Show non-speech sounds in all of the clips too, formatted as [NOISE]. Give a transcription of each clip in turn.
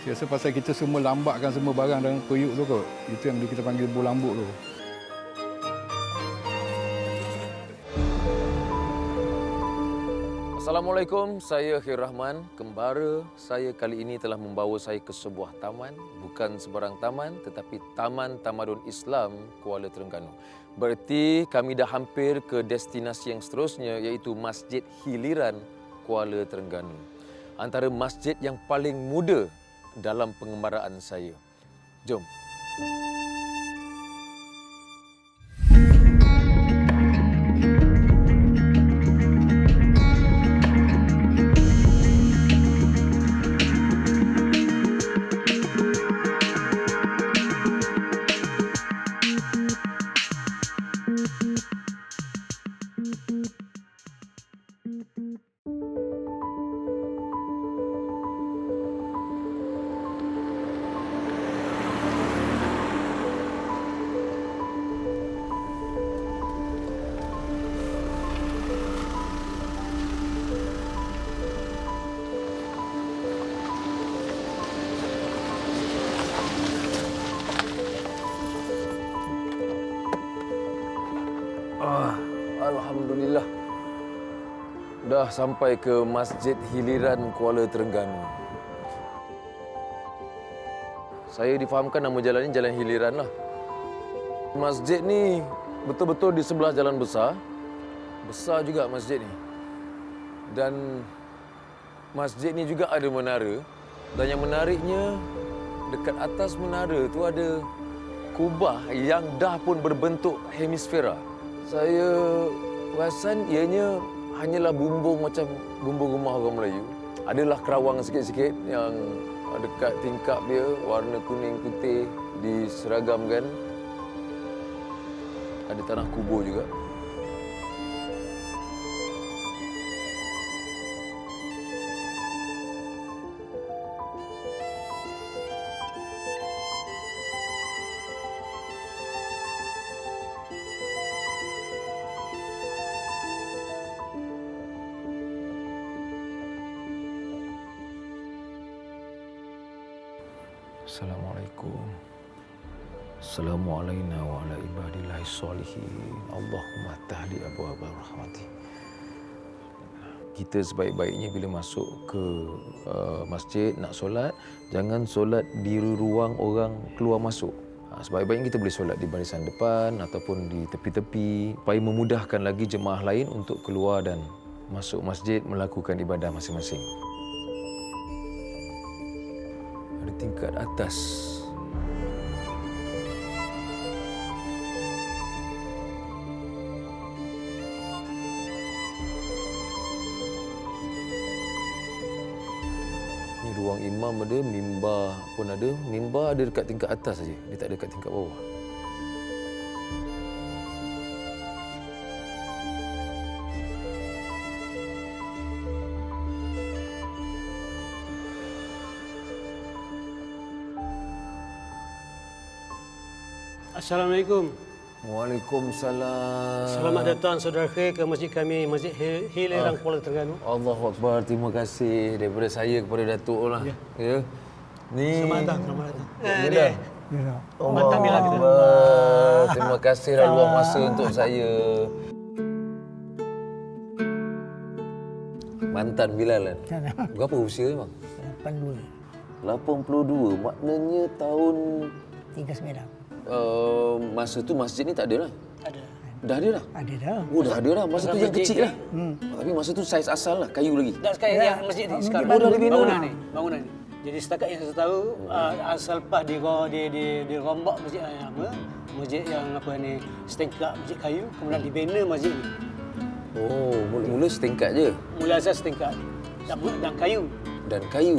Saya rasa pasal kita semua lambatkan semua barang dalam periuk tu kot. Itu yang kita panggil bolambuk tu. Assalamualaikum, saya Khair Rahman. Kembara saya kali ini telah membawa saya ke sebuah taman, bukan sebarang taman tetapi Taman Tamadun Islam Kuala Terengganu. Berarti kami dah hampir ke destinasi yang seterusnya iaitu Masjid Hiliran Kuala Terengganu. Antara masjid yang paling muda dalam pengembaraan saya. Jom. Ah, Alhamdulillah. Dah sampai ke Masjid Hiliran Kuala Terengganu. Saya difahamkan nama jalan ini Jalan Hiliran lah. Masjid ni betul-betul di sebelah jalan besar. Besar juga masjid ni. Dan masjid ni juga ada menara. Dan yang menariknya dekat atas menara tu ada kubah yang dah pun berbentuk hemisfera. Saya perasan ianya hanyalah bumbung macam bumbung rumah orang Melayu. Adalah kerawang sikit-sikit yang dekat tingkap dia warna kuning putih diseragamkan. Ada tanah kubur juga. Salihin. Allahumma tahli abu abu rahmati. Kita sebaik-baiknya bila masuk ke uh, masjid nak solat, jangan solat di ruang orang keluar masuk. Ha, sebaik-baiknya kita boleh solat di barisan depan ataupun di tepi-tepi supaya memudahkan lagi jemaah lain untuk keluar dan masuk masjid melakukan ibadah masing-masing. Ada tingkat atas. Ruang imam ada, mimbar pun ada. Mimbar ada dekat tingkat atas saja. Dia tak ada dekat tingkat bawah. Assalamualaikum. Waalaikumsalam. Selamat datang saudara khair ke masjid kami, Masjid Hil- Hilerang Kuala Terengganu. Allahu Akbar. Terima kasih daripada saya kepada Datuk lah. Ya. ya. Ni. Selamat datang, selamat datang. Ya, Eh, dia. Allah Mantan bila kita. Akbar. Terima kasih dah luang masa untuk saya. Mantan Bilal kan? Berapa usia bang? 82 82. Maknanya tahun 39 uh, masa tu masjid ni tak ada lah. Ada. Dah ada dah. ada dah Oh dah ada dah. Masa tu yang masjid kecil ni. lah. Hmm. Tapi masa tu saiz asal lah. Kayu lagi. Dan sekarang yang masjid ni sekarang baru dibina. bangunan ni, bangunan ni. Jadi setakat yang saya tahu uh, asal pas di di di dirombak masjid yang apa? Masjid yang apa ni setingkat masjid kayu kemudian dibina masjid ni. Oh, mula-mula setingkat je. Mula asas setingkat dan, dan kayu. Dan kayu.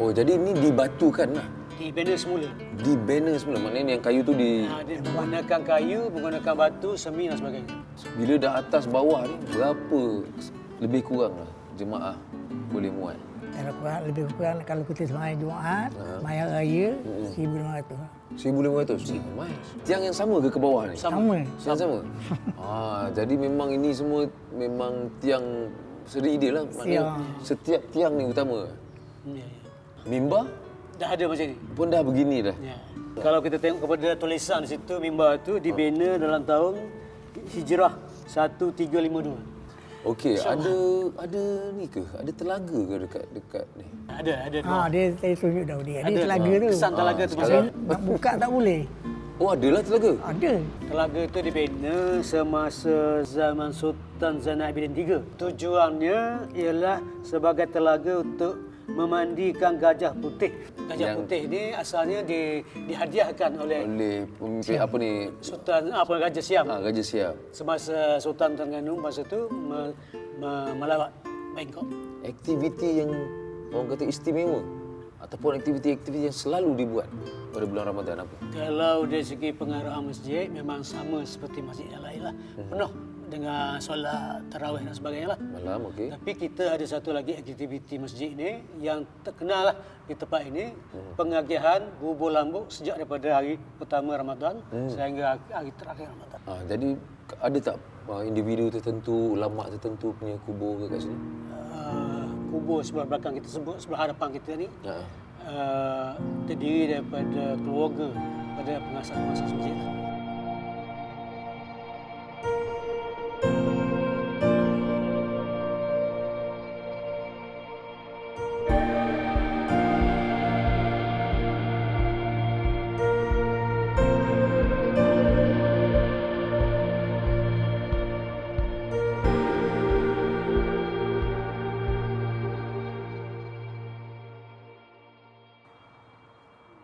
Oh, jadi ni dibatukan lah. Dibina semula. Di banner semula. Maknanya yang kayu tu di... Ha, dia menggunakan kayu, menggunakan batu, semi dan sebagainya. Bila dah atas bawah ni, berapa lebih kurang lah jemaah boleh muat? kalau kurang lebih kurang kalau kita semayang Jumaat semayang raya 1500 1,500? Ramai. Tiang yang sama ke ke bawah ni? sama Tiang sama? [LAUGHS] ah, jadi memang ini semua memang tiang seri dia lah. Maknanya setiap tiang ni utama. Ya, ya. Mimbar? Dah ada macam ni. Pun dah begini dah. Ya. Kalau kita tengok kepada tulisan di situ mimbar itu dibina dalam tahun Hijrah 1352. Okey, ada ada ni ke? Ada telaga ke dekat dekat ni? Ada, ada. Ha, dia saya tunjuk dah dia. Ada Ada. telaga tu. Kesan telaga tu Saya masih. nak buka tak boleh. Oh, adalah telaga. Ada. Telaga itu dibina semasa zaman Sultan Zainal Abidin III. Tujuannya ialah sebagai telaga untuk memandikan gajah putih. Gajah Yang- putih ni asalnya di, dihadiahkan oleh Oleh pemimpin apa ni? Sultan apa Raja Siam. Ha, Gajah Siam. Semasa Sultan Terengganu masa tu me, me, melawat Bangkok. Aktiviti yang orang kata istimewa ataupun aktiviti-aktiviti yang selalu dibuat pada bulan Ramadan apa? Kalau dari segi pengarahan masjid memang sama seperti masjid yang lain lah. Penuh dengan solat tarawih dan sebagainya lah. Malam, okey. Tapi kita ada satu lagi aktiviti masjid ni yang terkenal lah di tempat ini. Pengagihan bubur lambuk sejak daripada hari pertama Ramadan sehingga hari terakhir Ramadan. Ha, jadi ada tak uh, individu tertentu, ulama tertentu punya kubur ke kat sini? Uh, kubur sebelah belakang kita sebut, sebelah hadapan kita ni Ha. uh, terdiri daripada keluarga pada pengasas-pengasas masjid. lah.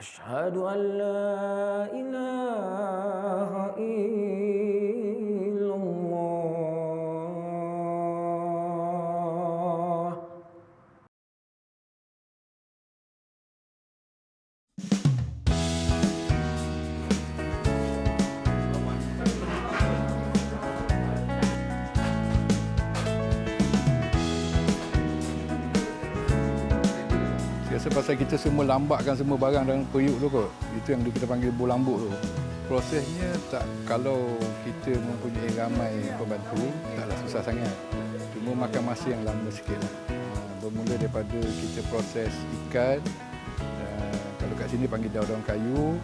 أشهد أن لا إله إلا pasal kita semua lambatkan semua barang dalam periuk tu kot. Itu yang kita panggil bolambuk tu. Prosesnya tak kalau kita mempunyai ramai pembantu, taklah susah sangat. Cuma makan masa yang lama sikit lah. Ah, Bermula daripada kita proses ikan, kalau kat sini panggil daun-daun kayu,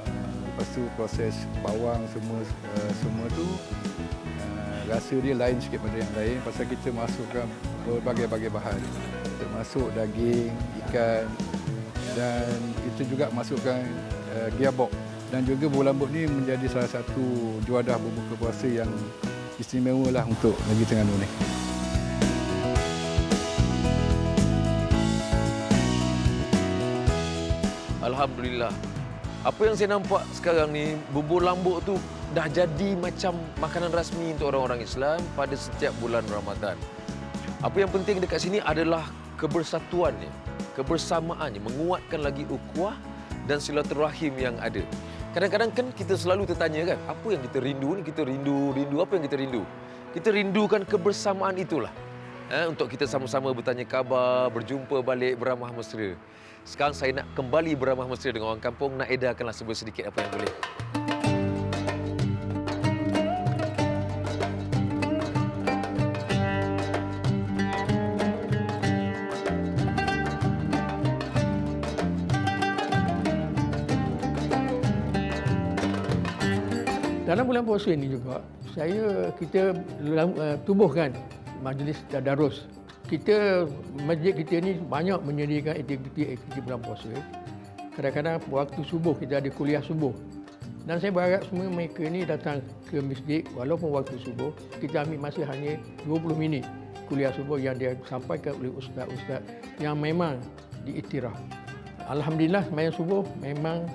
ah, lepas tu proses bawang semua ah, semua tu rasa dia lain sikit pada yang lain pasal kita masukkan berbagai-bagai bahan termasuk daging, ikan dan kita juga masukkan uh, gearbox dan juga bola lambuk ni menjadi salah satu juadah berbuka puasa yang istimewa lah untuk Negeri Terengganu ni. Alhamdulillah. Apa yang saya nampak sekarang ni, bubur lambuk tu dah jadi macam makanan rasmi untuk orang-orang Islam pada setiap bulan Ramadan. Apa yang penting dekat sini adalah kebersatuannya, kebersamaannya, menguatkan lagi ukhuwah dan silaturahim yang ada. Kadang-kadang kan kita selalu tertanya kan, apa yang kita rindu ni? Kita rindu, rindu apa yang kita rindu? Kita rindukan kebersamaan itulah. Eh, untuk kita sama-sama bertanya khabar, berjumpa balik, beramah mesra. Sekarang saya nak kembali beramah mesra dengan orang kampung, nak edarkanlah sebuah sedikit apa yang boleh. Dalam bulan puasa ini juga, saya kita uh, tubuhkan majlis tadarus. Kita masjid kita ni banyak menyediakan aktiviti-aktiviti bulan puasa. Kadang-kadang waktu subuh kita ada kuliah subuh. Dan saya berharap semua mereka ni datang ke masjid walaupun waktu subuh, kita ambil masa hanya 20 minit kuliah subuh yang dia sampaikan oleh ustaz-ustaz yang memang diiktiraf. Alhamdulillah sembahyang subuh memang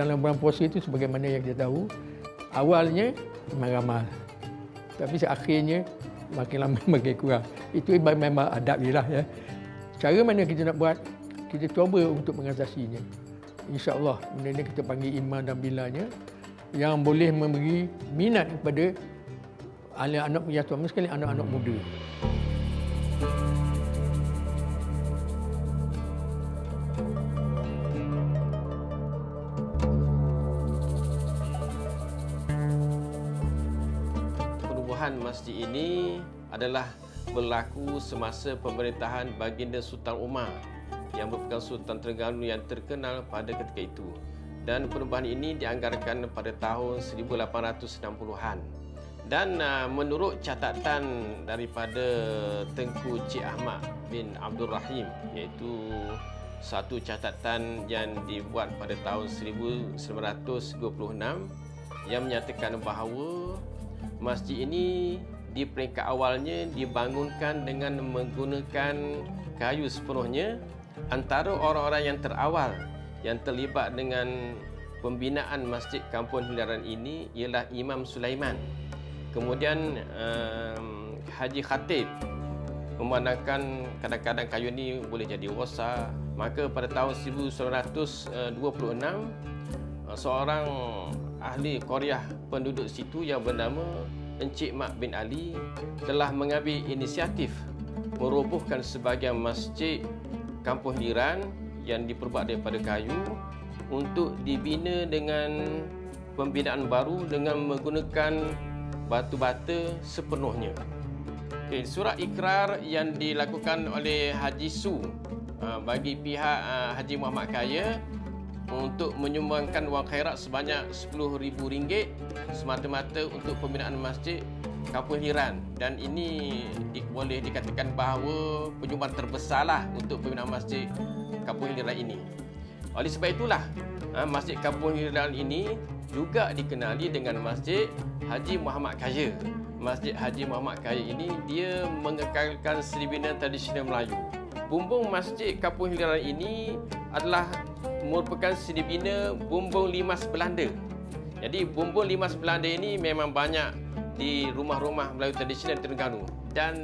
dalam bulan puasa itu sebagaimana yang kita tahu awalnya memang ramal tapi akhirnya makin lama [LAUGHS] makin kurang. Itu memang adab je lah ya. Cara mana kita nak buat kita cuba untuk mengatasinya. insya-Allah benda ni kita panggil imam dan bilanya yang boleh memberi minat kepada anak-anak ya terutama sekali anak-anak muda. Adalah berlaku semasa pemerintahan Baginda Sultan Umar yang merupakan Sultan Terengganu yang terkenal pada ketika itu. Dan perubahan ini dianggarkan pada tahun 1860-an. Dan uh, menurut catatan daripada Tengku Cik Ahmad bin Abdul Rahim iaitu satu catatan yang dibuat pada tahun 1926 yang menyatakan bahawa masjid ini di peringkat awalnya dibangunkan dengan menggunakan kayu sepenuhnya antara orang-orang yang terawal yang terlibat dengan pembinaan masjid kampung Hilaran ini ialah Imam Sulaiman. Kemudian um, Haji Khatib memandangkan kadang-kadang kayu ini boleh jadi rosak. Maka pada tahun 1926 seorang ahli Korea penduduk situ yang bernama Encik Mak bin Ali telah mengambil inisiatif merobohkan sebahagian masjid Kampung Liran yang diperbuat daripada kayu untuk dibina dengan pembinaan baru dengan menggunakan batu bata sepenuhnya. Okay, surat ikrar yang dilakukan oleh Haji Su uh, bagi pihak uh, Haji Muhammad Kaya untuk menyumbangkan wang khairat sebanyak RM10,000 semata-mata untuk pembinaan masjid Kampung Hiran dan ini di, boleh dikatakan bahawa penyumbang terbesarlah untuk pembinaan masjid Kampung Hiran ini. Oleh sebab itulah ha, Masjid Kampung Hiran ini juga dikenali dengan Masjid Haji Muhammad Kaya. Masjid Haji Muhammad Kaya ini dia mengekalkan seribina tradisional Melayu. Bumbung Masjid Kampung Hiran ini adalah merupakan seribina bumbung limas Belanda. Jadi bumbung limas Belanda ini memang banyak di rumah-rumah Melayu tradisional Terengganu dan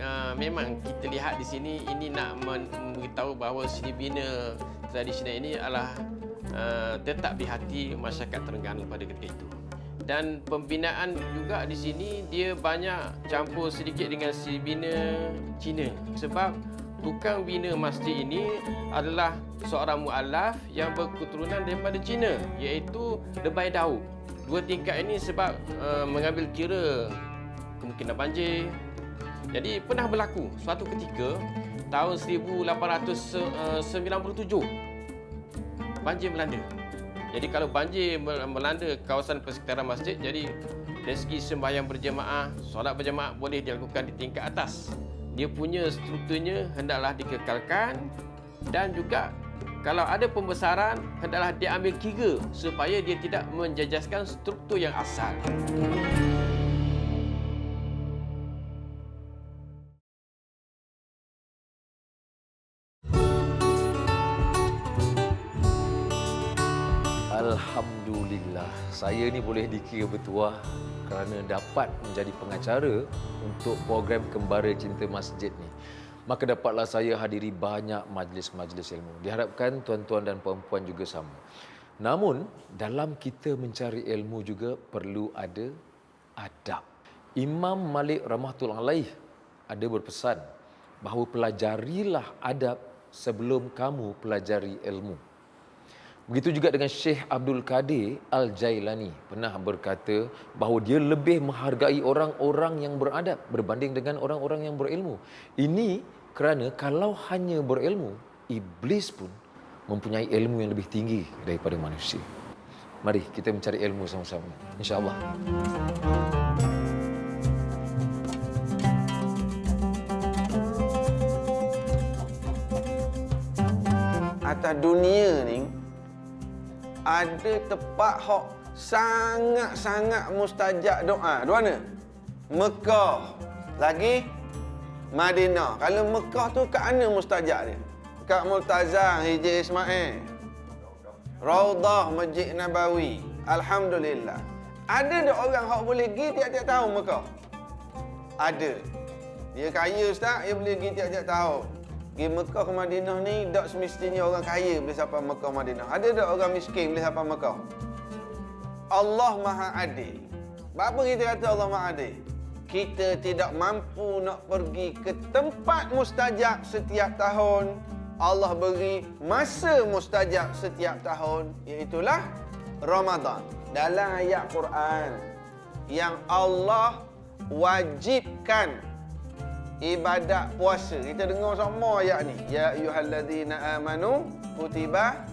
uh, memang kita lihat di sini ini nak memberitahu bahawa seribina tradisional ini adalah uh, tetap di hati masyarakat Terengganu pada ketika itu. Dan pembinaan juga di sini dia banyak campur sedikit dengan seribina Cina sebab tukang bina masjid ini adalah seorang mualaf yang berketurunan daripada Cina iaitu Lebai Daud. Dua tingkat ini sebab uh, mengambil kira kemungkinan banjir. Jadi pernah berlaku suatu ketika tahun 1897 banjir melanda. Jadi kalau banjir melanda kawasan persekitaran masjid, jadi dari segi sembahyang berjemaah, solat berjemaah boleh dilakukan di tingkat atas. Dia punya strukturnya hendaklah dikekalkan dan juga kalau ada pembesaran hendaklah diambil kira supaya dia tidak menjejaskan struktur yang asal. Saya ni boleh dikira bertuah kerana dapat menjadi pengacara untuk program Kembara Cinta Masjid ni. Maka dapatlah saya hadiri banyak majlis-majlis ilmu. Diharapkan tuan-tuan dan puan-puan juga sama. Namun, dalam kita mencari ilmu juga perlu ada adab. Imam Malik Rahmatullah Alaih ada berpesan bahawa pelajarilah adab sebelum kamu pelajari ilmu. Begitu juga dengan Syekh Abdul Kadir Al-Jailani pernah berkata bahawa dia lebih menghargai orang-orang yang beradab berbanding dengan orang-orang yang berilmu. Ini kerana kalau hanya berilmu, iblis pun mempunyai ilmu yang lebih tinggi daripada manusia. Mari kita mencari ilmu sama-sama. InsyaAllah. Atas dunia ni ada tempat hok sangat-sangat mustajab doa. Di mana? Mekah. Lagi Madinah. Kalau Mekah tu kat mana mustajab dia? Kat Multazam Hijri Ismail. Raudah Masjid Nabawi. Alhamdulillah. Ada tak orang hok boleh pergi tiap-tiap tahun Mekah? Ada. Dia kaya ustaz, dia boleh pergi tiap-tiap tahun. Pergi Mekah ke Madinah ni tak semestinya orang kaya boleh sampai Mekah Madinah. Ada tak orang miskin boleh sampai Mekah? Allah Maha Adil. Apa kita kata Allah Maha Adil? Kita tidak mampu nak pergi ke tempat mustajab setiap tahun. Allah beri masa mustajab setiap tahun. Iaitulah Ramadan. Dalam ayat Quran yang Allah wajibkan ibadat puasa. Kita dengar sama ayat ni. Ya ayyuhalladzina amanu kutiba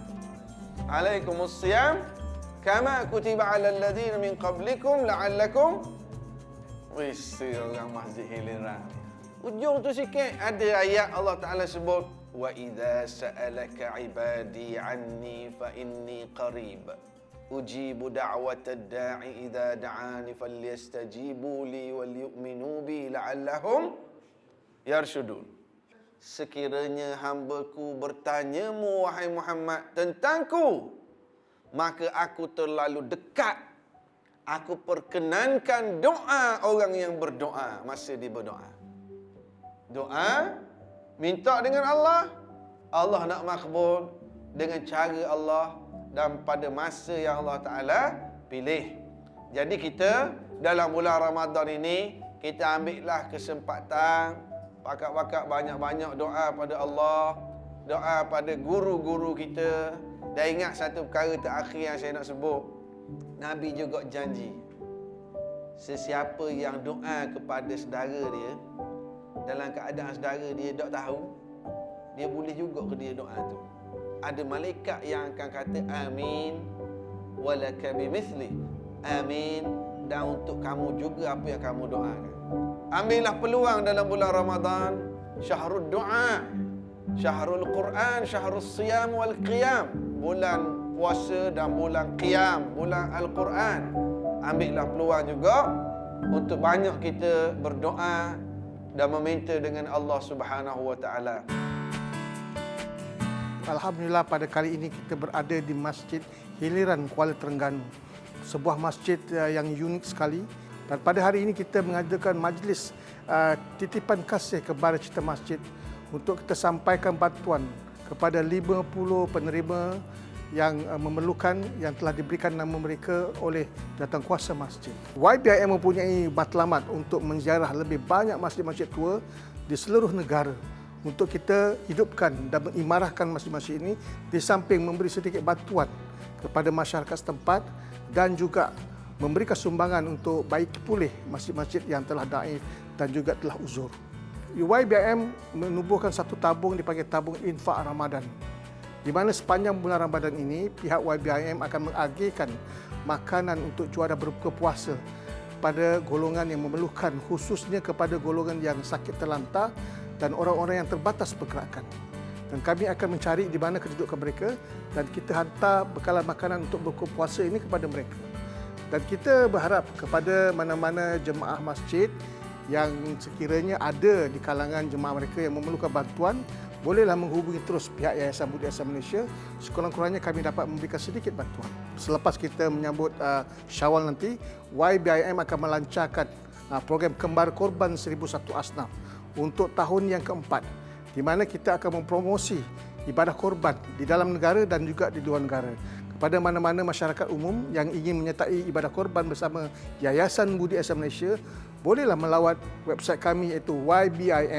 alaikumus siyam kama kutiba alal ladzina min qablikum la'allakum Wis orang masjid hiliran. Ujung tu sikit ada ayat Allah Taala sebut wa idza sa'alaka ibadi anni fa inni qarib ujibu da'watad da'i idza da'ani falyastajibu li wal yu'minu bi yarshudun. Sekiranya hambaku bertanyamu wahai Muhammad tentangku maka aku terlalu dekat aku perkenankan doa orang yang berdoa masa dia berdoa. Doa minta dengan Allah, Allah nak makbul dengan cara Allah dan pada masa yang Allah Taala pilih. Jadi kita dalam bulan Ramadan ini kita ambillah kesempatan pakat-pakat banyak-banyak doa pada Allah, doa pada guru-guru kita. Dan ingat satu perkara terakhir yang saya nak sebut. Nabi juga janji Sesiapa yang doa kepada saudara dia Dalam keadaan saudara dia tak tahu Dia boleh juga ke dia doa tu Ada malaikat yang akan kata Amin Walaka bimithli Amin Dan untuk kamu juga apa yang kamu doakan Ambillah peluang dalam bulan Ramadan Syahrul doa Syahrul Quran Syahrul siyam wal qiyam Bulan puasa dan bulan qiyam, bulan Al-Quran. Ambillah peluang juga untuk banyak kita berdoa dan meminta dengan Allah Subhanahu wa taala. Alhamdulillah pada kali ini kita berada di Masjid Hiliran Kuala Terengganu. Sebuah masjid uh, yang unik sekali dan pada hari ini kita mengadakan majlis uh, titipan kasih kepada cita masjid untuk kita sampaikan bantuan kepada 50 penerima yang uh, memerlukan yang telah diberikan nama mereka oleh kuasa masjid. YBIM mempunyai matlamat untuk menziarah lebih banyak masjid-masjid tua di seluruh negara untuk kita hidupkan dan mengimarahkan masjid-masjid ini di samping memberi sedikit bantuan kepada masyarakat setempat dan juga memberikan sumbangan untuk baiki pulih masjid-masjid yang telah daif dan juga telah uzur. YBIM menubuhkan satu tabung dipanggil tabung infak Ramadan di mana sepanjang bulan Ramadan ini pihak YBIM akan mengagihkan makanan untuk juara berbuka puasa pada golongan yang memerlukan khususnya kepada golongan yang sakit terlantar dan orang-orang yang terbatas pergerakan. Dan kami akan mencari di mana kedudukan mereka dan kita hantar bekalan makanan untuk berbuka puasa ini kepada mereka. Dan kita berharap kepada mana-mana jemaah masjid yang sekiranya ada di kalangan jemaah mereka yang memerlukan bantuan bolehlah menghubungi terus pihak Yayasan Budi Asam Malaysia sekurang-kurangnya kami dapat memberikan sedikit bantuan. Selepas kita menyambut uh, Syawal nanti, YBIM akan melancarkan uh, program Kembar Korban 1001 Asnaf untuk tahun yang keempat di mana kita akan mempromosi ibadah korban di dalam negara dan juga di luar negara kepada mana-mana masyarakat umum yang ingin menyertai ibadah korban bersama Yayasan Budi Asam Malaysia bolehlah melawat website kami iaitu ybim.org.my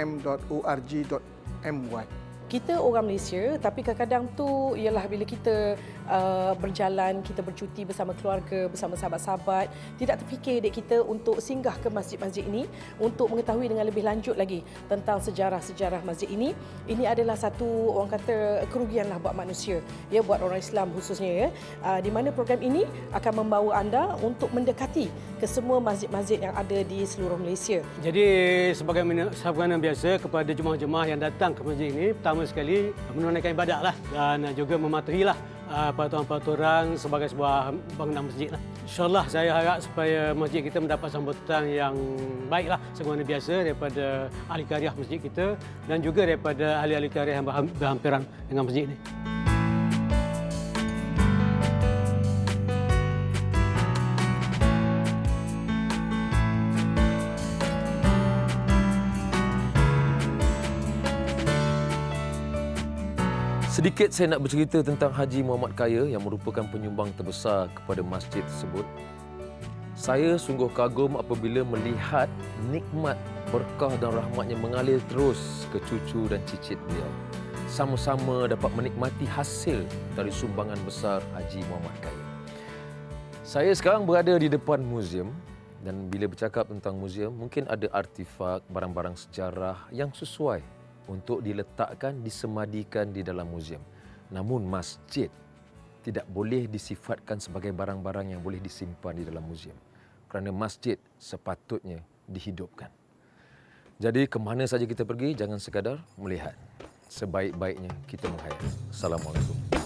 kita orang Malaysia tapi kadang-kadang tu ialah bila kita uh, berjalan kita bercuti bersama keluarga bersama sahabat-sahabat tidak terfikir dek kita untuk singgah ke masjid-masjid ini untuk mengetahui dengan lebih lanjut lagi tentang sejarah-sejarah masjid ini. Ini adalah satu orang kata kerugianlah buat manusia ya buat orang Islam khususnya ya. Uh, di mana program ini akan membawa anda untuk mendekati ke semua masjid-masjid yang ada di seluruh Malaysia. Jadi sebagaimana sebagaimana biasa kepada jemaah-jemaah yang datang ke masjid ini pertama sekali menunaikan ibadat lah dan juga mematuhilah uh, peraturan-peraturan sebagai sebuah bangunan masjid lah. InsyaAllah saya harap supaya masjid kita mendapat sambutan yang baik lah sebagaimana biasa daripada ahli karya masjid kita dan juga daripada ahli-ahli karya yang berham- berhampiran dengan masjid ini. Sedikit saya nak bercerita tentang Haji Muhammad Kaya yang merupakan penyumbang terbesar kepada masjid tersebut. Saya sungguh kagum apabila melihat nikmat berkah dan rahmat yang mengalir terus ke cucu dan cicit beliau. Sama-sama dapat menikmati hasil dari sumbangan besar Haji Muhammad Kaya. Saya sekarang berada di depan muzium dan bila bercakap tentang muzium, mungkin ada artifak, barang-barang sejarah yang sesuai untuk diletakkan, disemadikan di dalam muzium. Namun masjid tidak boleh disifatkan sebagai barang-barang yang boleh disimpan di dalam muzium. Kerana masjid sepatutnya dihidupkan. Jadi ke mana saja kita pergi, jangan sekadar melihat. Sebaik-baiknya kita menghayat. Assalamualaikum.